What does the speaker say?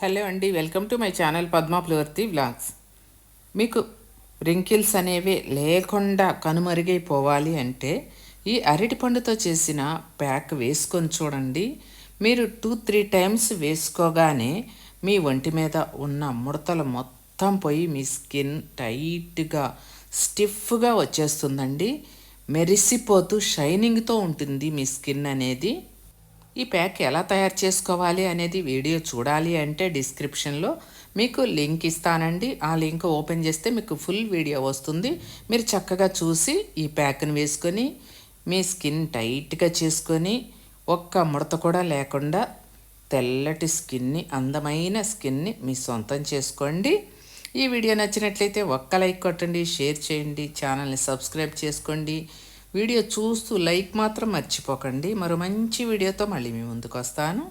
Hello అండి welcome to my channel పద్మాప్లవర్తి vlogs. మీకు రింకిల్స్ అనేవి లేకుండా కనుమరుగైపోవాలి అంటే ఈ అరటిపండుతో చేసిన ప్యాక్ వేసుకొని చూడండి. మీరు టూ త్రీ టైమ్స్ వేసుకోగానే మీ ఒంటి మీద ఉన్న ముడతలు మొత్తం పోయి మీ స్కిన్ టైట్గా స్టిఫ్గా వచ్చేస్తుందండి. మెరిసిపోతూ షైనింగ్తో ఉంటుంది మీ స్కిన్ అనేది. ఈ ప్యాక్ ఎలా తయారు చేసుకోవాలి అనేది వీడియో చూడాలి అంటే డిస్క్రిప్షన్లో మీకు లింక్ ఇస్తానండి. ఆ లింక్ ఓపెన్ చేస్తే మీకు ఫుల్ వీడియో వస్తుంది. మీరు చక్కగా చూసి ఈ ప్యాక్ని వేసుకొని మీ స్కిన్ టైట్గా చేసుకొని ఒక్క ముడత కూడా లేకుండా తెల్లటి స్కిన్ని అందమైన స్కిన్ని మీ సొంతం చేసుకోండి. ఈ వీడియో నచ్చినట్లయితే ఒక్క లైక్ కొట్టండి షేర్ చేయండి ఛానల్ని సబ్స్క్రైబ్ చేసుకోండి. వీడియో చూస్తూ లైక్ మాత్రం మర్చిపోకండి. మరో మంచి వీడియోతో మళ్ళీ మీ ముందుకు వస్తాను.